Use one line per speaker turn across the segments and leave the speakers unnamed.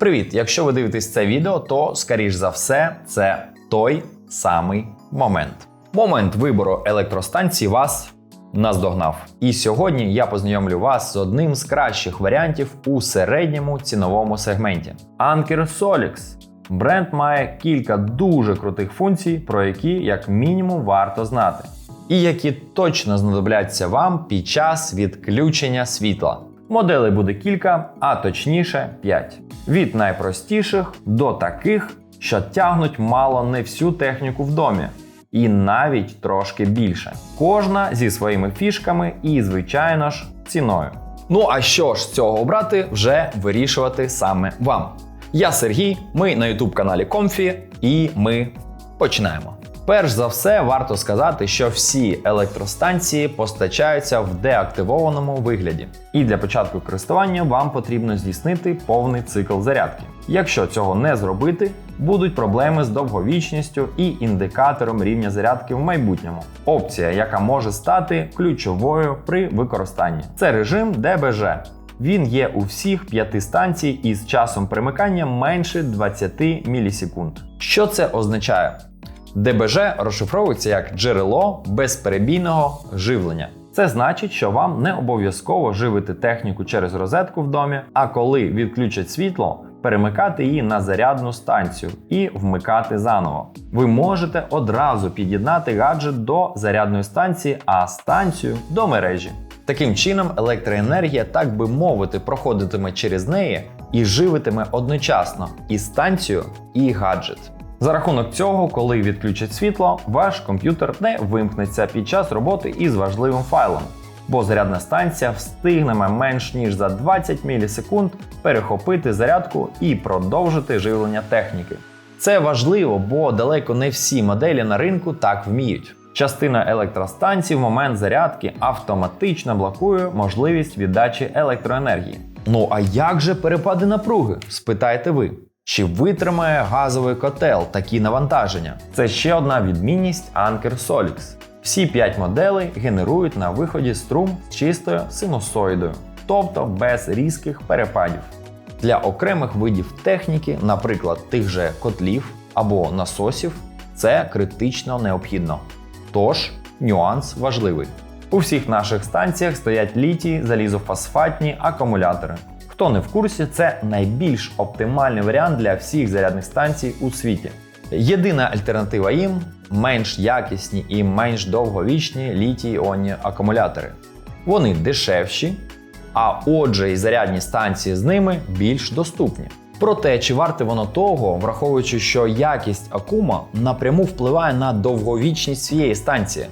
Привіт! Якщо ви дивитесь це відео, то скоріш за все це той самий момент. Момент вибору електростанції вас наздогнав. І сьогодні я познайомлю вас з одним з кращих варіантів у середньому ціновому сегменті Anker Solix. Бренд має кілька дуже крутих функцій, про які як мінімум варто знати, і які точно знадобляться вам під час відключення світла. Моделей буде кілька, а точніше 5. Від найпростіших до таких, що тягнуть мало не всю техніку в домі, і навіть трошки більше. Кожна зі своїми фішками і, звичайно ж, ціною. Ну а що ж з цього обрати, вже вирішувати саме вам. Я Сергій, ми на youtube каналі Comfy, і ми починаємо. Перш за все, варто сказати, що всі електростанції постачаються в деактивованому вигляді, і для початку користування вам потрібно здійснити повний цикл зарядки. Якщо цього не зробити, будуть проблеми з довговічністю і індикатором рівня зарядки в майбутньому. Опція, яка може стати ключовою при використанні, це режим ДБЖ. Він є у всіх п'яти станцій із часом примикання менше 20 мілісекунд. Що це означає? ДБЖ розшифровується як джерело безперебійного живлення. Це значить, що вам не обов'язково живити техніку через розетку в домі, а коли відключать світло, перемикати її на зарядну станцію і вмикати заново. Ви можете одразу під'єднати гаджет до зарядної станції, а станцію до мережі. Таким чином, електроенергія, так би мовити, проходитиме через неї і живитиме одночасно і станцію, і гаджет. За рахунок цього, коли відключать світло, ваш комп'ютер не вимкнеться під час роботи із важливим файлом, бо зарядна станція встигнеме менш ніж за 20 мілісекунд перехопити зарядку і продовжити живлення техніки. Це важливо, бо далеко не всі моделі на ринку так вміють. Частина електростанцій в момент зарядки автоматично блокує можливість віддачі електроенергії. Ну а як же перепади напруги? спитаєте ви. Чи витримає газовий котел такі навантаження? Це ще одна відмінність Anker Solix. Всі 5 моделей генерують на виході струм з чистою синусоїдою, тобто без різких перепадів. Для окремих видів техніки, наприклад, тих же котлів або насосів, це критично необхідно. Тож, нюанс важливий. У всіх наших станціях стоять літій залізофосфатні акумулятори. Хто не в курсі, це найбільш оптимальний варіант для всіх зарядних станцій у світі. Єдина альтернатива їм менш якісні і менш довговічні літій-іонні акумулятори. Вони дешевші, а отже, і зарядні станції з ними більш доступні. Проте, чи варте воно того, враховуючи, що якість акума напряму впливає на довговічність цієї станції?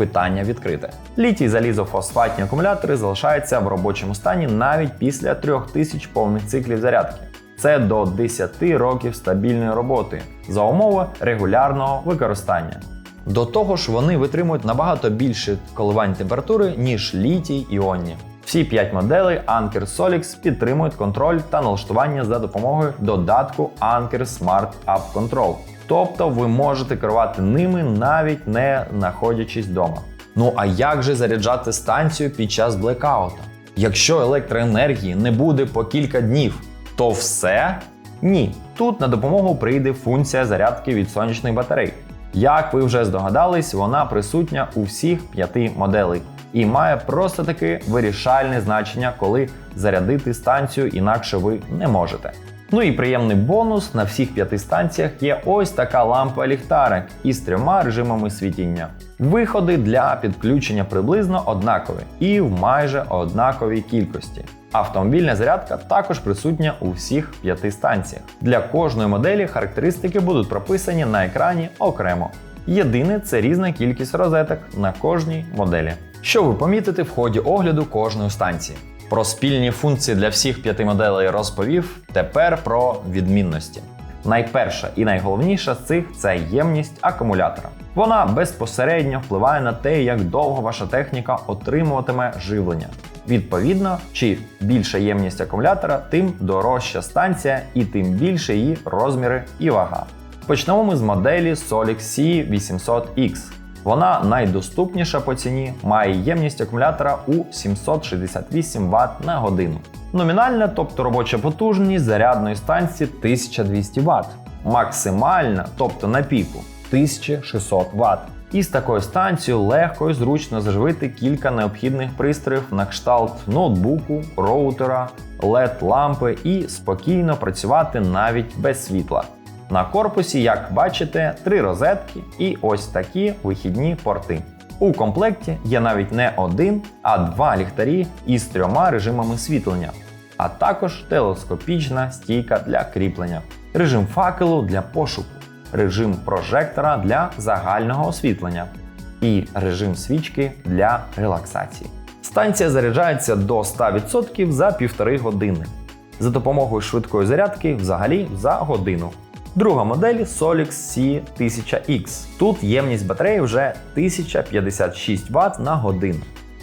Питання відкрите. Літій залізофосфатні акумулятори залишаються в робочому стані навіть після 3000 повних циклів зарядки. Це до 10 років стабільної роботи за умови регулярного використання. До того ж, вони витримують набагато більше коливань температури, ніж літій іонні. Всі 5 моделей Anker Solix підтримують контроль та налаштування за допомогою додатку Anker Smart App Control. Тобто ви можете керувати ними навіть не знаходячись вдома. Ну а як же заряджати станцію під час блекаута? Якщо електроенергії не буде по кілька днів, то все? Ні. Тут на допомогу прийде функція зарядки від сонячних батарей. Як ви вже здогадались, вона присутня у всіх п'яти моделей і має просто таки вирішальне значення, коли зарядити станцію інакше ви не можете. Ну і приємний бонус на всіх п'яти станціях є ось така лампа ліхтарик із трьома режимами світіння. Виходи для підключення приблизно однакові і в майже однаковій кількості. Автомобільна зарядка також присутня у всіх п'яти станціях. Для кожної моделі характеристики будуть прописані на екрані окремо. Єдине це різна кількість розеток на кожній моделі. Що ви помітите в ході огляду кожної станції? Про спільні функції для всіх п'яти моделей розповів. Тепер про відмінності. Найперша і найголовніша з цих це ємність акумулятора. Вона безпосередньо впливає на те, як довго ваша техніка отримуватиме живлення. Відповідно, чи більша ємність акумулятора, тим дорожча станція і тим більше її розміри і вага. Почнемо ми з моделі Solix C800X. Вона найдоступніша по ціні, має ємність акумулятора у 768 Вт на годину. Номінальна, тобто робоча потужність зарядної станції 1200 Вт. Максимальна, тобто на піку 1600 Вт. І з такою станцією легко і зручно заживити кілька необхідних пристроїв на кшталт ноутбуку, роутера, led лампи і спокійно працювати навіть без світла. На корпусі, як бачите, три розетки і ось такі вихідні порти. У комплекті є навіть не один, а два ліхтарі із трьома режимами світлення, а також телескопічна стійка для кріплення, режим факелу для пошуку, режим прожектора для загального освітлення і режим свічки для релаксації. Станція заряджається до 100% за півтори години. За допомогою швидкої зарядки взагалі за годину. Друга модель Solix C1000X. Тут ємність батареї вже 1056 Вт на годину.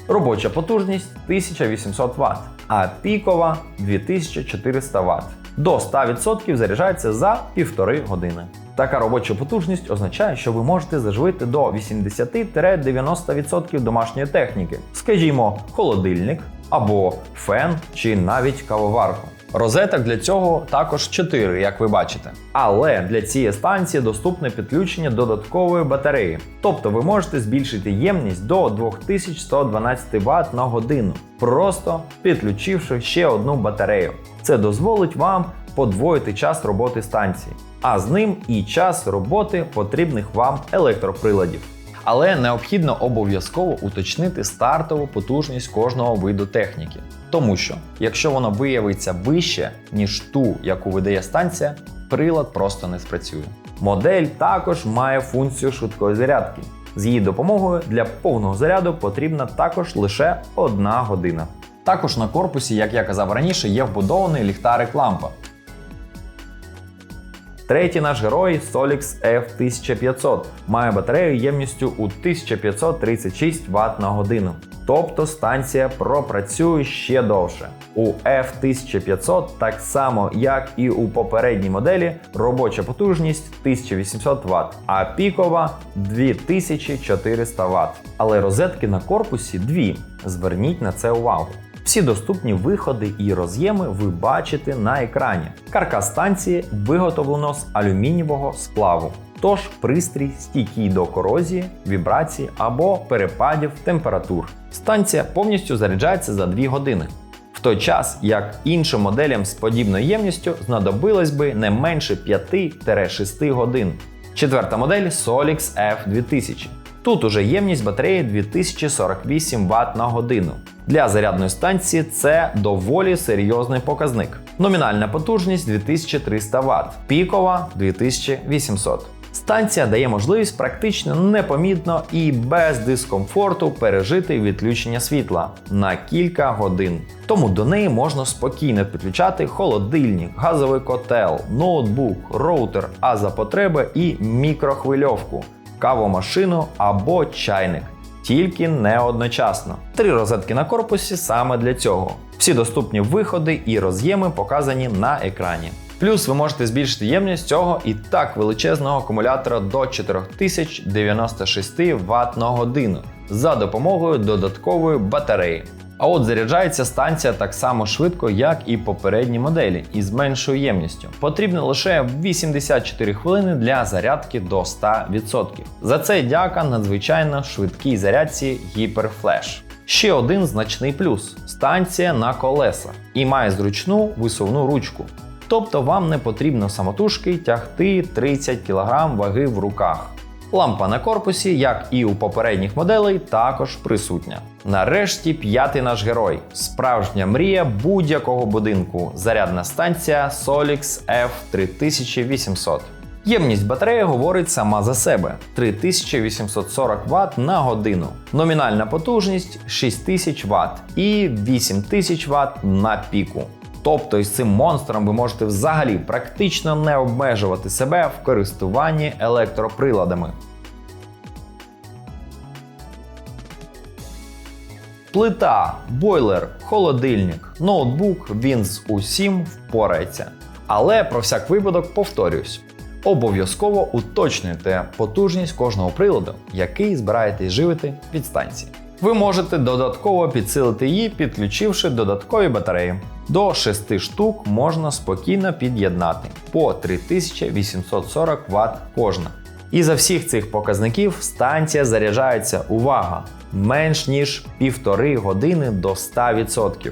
Робоча потужність 1800 Вт, а пікова 2400 Вт. До 100% заряджається за півтори години. Така робоча потужність означає, що ви можете заживити до 80-90% домашньої техніки, скажімо, холодильник або фен чи навіть кавоварку. Розеток для цього також 4, як ви бачите. Але для цієї станції доступне підключення додаткової батареї. Тобто ви можете збільшити ємність до 2112 Вт на годину, просто підключивши ще одну батарею. Це дозволить вам подвоїти час роботи станції, а з ним і час роботи потрібних вам електроприладів. Але необхідно обов'язково уточнити стартову потужність кожного виду техніки. Тому що, якщо воно виявиться вище, ніж ту, яку видає станція, прилад просто не спрацює. Модель також має функцію швидкої зарядки. З її допомогою для повного заряду потрібна також лише одна година. Також на корпусі, як я казав раніше, є вбудований ліхтарик лампа. Третій наш герой Solix F1500 має батарею ємністю у 1536 Вт на годину. Тобто станція пропрацює ще довше. У F1500, так само як і у попередній моделі, робоча потужність 1800 Вт, а пікова 2400 Вт. Але розетки на корпусі дві. Зверніть на це увагу. Всі доступні виходи і роз'єми ви бачите на екрані. Каркас станції виготовлено з алюмінієвого сплаву. Тож пристрій стійкий до корозії, вібрацій або перепадів температур. Станція повністю заряджається за 2 години. В той час, як іншим моделям з подібною ємністю знадобилось би не менше 5-6 годин. Четверта модель Solix F2000. Тут уже ємність батареї 2048 Вт на годину. Для зарядної станції це доволі серйозний показник. Номінальна потужність 2300 Вт, пікова 2800. Станція дає можливість практично непомітно і без дискомфорту пережити відключення світла на кілька годин. Тому до неї можна спокійно підключати холодильник, газовий котел, ноутбук, роутер, а за потреби і мікрохвильовку, кавомашину або чайник. Тільки не одночасно. Три розетки на корпусі саме для цього. Всі доступні виходи і роз'єми показані на екрані. Плюс ви можете збільшити ємність цього і так величезного акумулятора до 4096 Вт на годину за допомогою додаткової батареї. А от заряджається станція так само швидко, як і попередні моделі, із меншою ємністю. Потрібно лише 84 хвилини для зарядки до 100%. За це дяка надзвичайно швидкій зарядці HyperFlash. Ще один значний плюс: станція на колесах і має зручну висувну ручку. Тобто вам не потрібно самотужки тягти 30 кг ваги в руках. Лампа на корпусі, як і у попередніх моделей, також присутня. Нарешті п'ятий наш герой. Справжня мрія будь-якого будинку. Зарядна станція Solix F3800. Ємність батареї говорить сама за себе: 3840 Вт на годину. Номінальна потужність 6000 Вт і 8000 Вт на піку. Тобто із цим монстром ви можете взагалі практично не обмежувати себе в користуванні електроприладами. Плита, бойлер, холодильник, ноутбук він з усім впорається. Але про всяк випадок повторюсь. Обов'язково уточнюйте потужність кожного приладу, який збираєтесь живити від станції. Ви можете додатково підсилити її, підключивши додаткові батареї. До 6 штук можна спокійно під'єднати по 3840 Вт кожна. І за всіх цих показників станція заряджається увага менш ніж півтори години до 100%.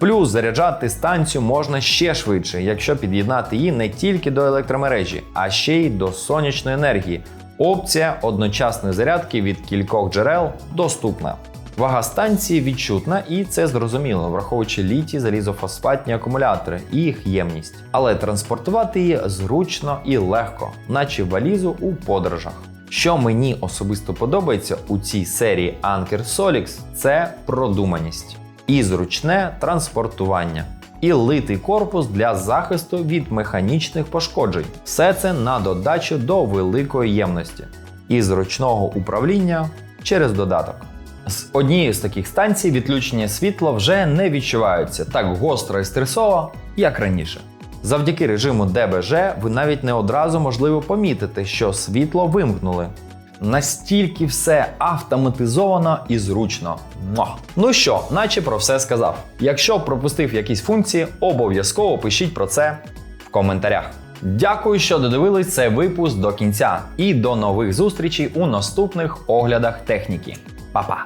Плюс заряджати станцію можна ще швидше, якщо під'єднати її не тільки до електромережі, а ще й до сонячної енергії. Опція одночасної зарядки від кількох джерел доступна. Вага станції відчутна і це зрозуміло, враховуючи літій залізофосфатні акумулятори і їх ємність. Але транспортувати її зручно і легко, наче валізу у подорожах. Що мені особисто подобається у цій серії Anker Solix, це продуманість і зручне транспортування, і литий корпус для захисту від механічних пошкоджень. Все це на додачу до великої ємності і зручного управління через додаток. З однієї з таких станцій відключення світла вже не відчуваються так гостро і стресово, як раніше. Завдяки режиму ДБЖ ви навіть не одразу можливо помітите, що світло вимкнули. Настільки все автоматизовано і зручно. Муа! Ну що, наче про все сказав. Якщо пропустив якісь функції, обов'язково пишіть про це в коментарях. Дякую, що додивились цей випуск до кінця, і до нових зустрічей у наступних оглядах техніки. Па-па!